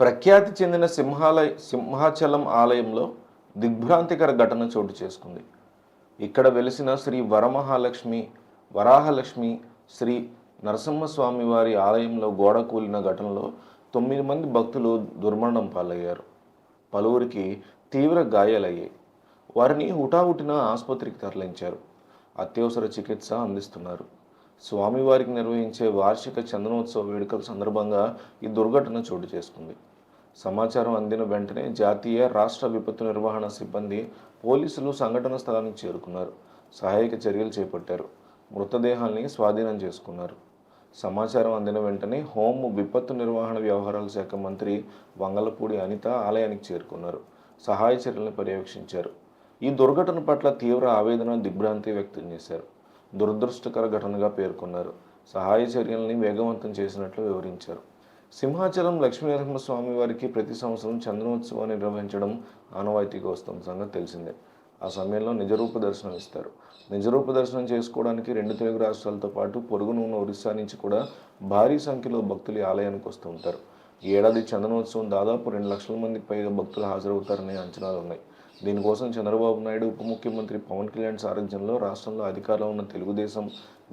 ప్రఖ్యాతి చెందిన సింహాలయ సింహాచలం ఆలయంలో దిగ్భ్రాంతికర ఘటన చోటు చేసుకుంది. ఇక్కడ వెలిసిన శ్రీ వరమహాలక్ష్మి వరాహలక్ష్మి శ్రీ నరసింహస్వామి వారి ఆలయంలో గోడ కూలిన ఘటనలో తొమ్మిది మంది భక్తులు దుర్మరణం పాలయ్యారు. పలువురికి తీవ్ర గాయాలయ్యాయి. వారిని హుటాహుటిన ఆసుపత్రికి తరలించారు. అత్యవసర చికిత్స అందిస్తున్నారు. స్వామివారికి నిర్వహించే వార్షిక చందనోత్సవ వేడుకల సందర్భంగా ఈ దుర్ఘటన చోటు చేసుకుంది. సమాచారం అందిన వెంటనే జాతీయ రాష్ట్ర విపత్తు నిర్వహణ సిబ్బంది పోలీసులు సంఘటన స్థలానికి చేరుకున్నారు. సహాయక చర్యలు చేపట్టారు. మృతదేహాల్ని స్వాధీనం చేసుకున్నారు. సమాచారం అందిన వెంటనే హోం విపత్తు నిర్వహణ వ్యవహారాల శాఖ మంత్రి వంగలపూడి అనిత ఆలయానికి చేరుకున్నారు. సహాయ చర్యలను పర్యవేక్షించారు. ఈ దుర్ఘటన పట్ల తీవ్ర ఆవేదన దిగ్భ్రాంతి వ్యక్తం చేశారు. దురదృష్టకర ఘటనగా పేర్కొన్నారు. సహాయ చర్యల్ని వేగవంతం చేసినట్లు వివరించారు. సింహాచలం లక్ష్మీనరసింహస్వామి వారికి ప్రతి సంవత్సరం చంద్రోత్సవాన్ని నిర్వహించడం ఆనవాయితీగా వస్తున్న సంగతి తెలిసిందే. ఆ సమయంలో నిజరూప దర్శనం ఇస్తారు. నిజరూప దర్శనం చేసుకోవడానికి రెండు తెలుగు రాష్ట్రాలతో పాటు పొరుగున ఉన్న ఒరిస్సా నుంచి కూడా భారీ సంఖ్యలో భక్తులు ఆలయానికి వస్తూ ఉంటారు. ఈ ఏడాది చందనోత్సవం దాదాపు రెండు లక్షల మందికి పైగా భక్తులు హాజరవుతారనే అంచనాలు ఉన్నాయి దీనికోసం చంద్రబాబు నాయుడు ఉప ముఖ్యమంత్రి పవన్ కళ్యాణ్ సారథ్యంలో రాష్ట్రంలో అధికారంలో ఉన్న తెలుగుదేశం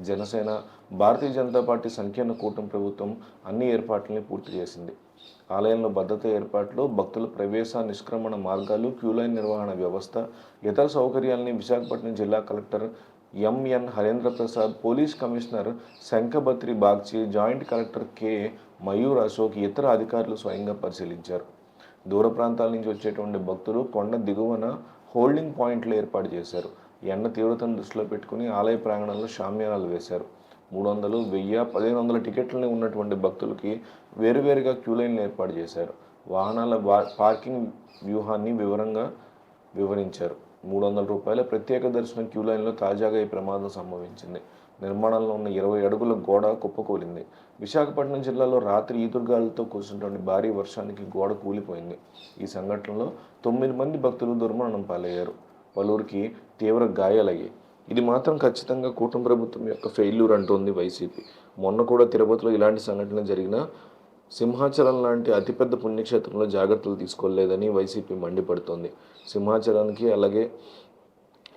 జనసేన భారతీయ జనతా పార్టీ సంకీర్ణ కూటమి ప్రభుత్వం అన్ని ఏర్పాట్లని పూర్తి చేసింది. ఆలయంలో భద్రత ఏర్పాట్లు భక్తుల ప్రవేశ నిష్క్రమణ మార్గాలు క్యూలైన్ నిర్వహణ వ్యవస్థ ఇతర సౌకర్యాలని విశాఖపట్నం జిల్లా collector M N Harendra Prasad police commissioner Shankhabrata Bagchi joint collector K Mayur Ashok ఇతర అధికారులు స్వయంగా పరిశీలించారు. దూర ప్రాంతాల నుంచి వచ్చేటువంటి భక్తులు కొండ దిగువన హోల్డింగ్ పాయింట్లు ఏర్పాటు చేశారు. ఎండ తీవ్రతను దృష్టిలో పెట్టుకుని ఆలయ ప్రాంగణంలో షామ్యానాలు వేశారు. మూడు వందలు వెయ్యి పదిహేను వందల టికెట్లని ఉన్నటువంటి భక్తులకి వేరువేరుగా క్యూ లైన్లు ఏర్పాటు చేశారు. వాహనాల పార్కింగ్ వ్యూహాన్ని వివరంగా వివరించారు. మూడు వందల రూపాయల ప్రత్యేక దర్శనం క్యూ లైన్లో తాజాగా ఈ ప్రమాదం సంభవించింది. నిర్మాణంలో ఉన్న ఇరవై అడుగుల గోడ కుప్పకూలింది విశాఖపట్నం జిల్లాలో రాత్రి ఈదుర్గాలతో కూర్చున్నటువంటి భారీ వర్షానికి గోడ కూలిపోయింది. ఈ సంఘటనలో తొమ్మిది మంది భక్తులు దుర్మరణం పాలయ్యారు. పలువురికి తీవ్ర గాయాలయ్యాయి. ఇది మాత్రం ఖచ్చితంగా కూటమి ప్రభుత్వం యొక్క ఫెయిల్యూర్ అంటోంది వైసీపీ. మొన్న కూడా తిరుపతిలో ఇలాంటి సంఘటన జరిగినా సింహాచలం లాంటి అతిపెద్ద పుణ్యక్షేత్రంలో జాగ్రత్తలు తీసుకోలేదని వైసీపీ మండిపడుతోంది. సింహాచలానికి అలాగే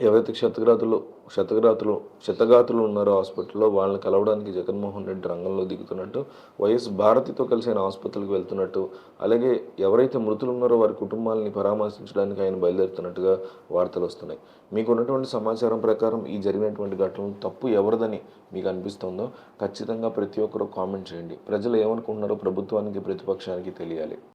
ఎవరైతే క్షతగ్రాతులు క్షతగ్రాతులు క్షతగాతులు ఉన్నారో హాస్పిటల్లో వాళ్ళని కలవడానికి జగన్మోహన్ రెడ్డి రంగంలో దిగుతున్నట్టు వైఎస్ భారతితో కలిసి ఆయన ఆసుపత్రికి వెళ్తున్నట్టు అలాగే ఎవరైతే మృతులు ఉన్నారో వారి కుటుంబాలని పరామర్శించడానికి ఆయన బయలుదేరుతున్నట్టుగా వార్తలు వస్తున్నాయి. మీకు ఉన్నటువంటి సమాచారం ప్రకారం ఈ జరిగినటువంటి ఘటనలు తప్పు ఎవరిదని మీకు అనిపిస్తుందో ఖచ్చితంగా ప్రతి ఒక్కరూ కామెంట్ చేయండి. ప్రజలు ఏమనుకుంటున్నారో ప్రభుత్వానికి ప్రతిపక్షానికి తెలియాలి.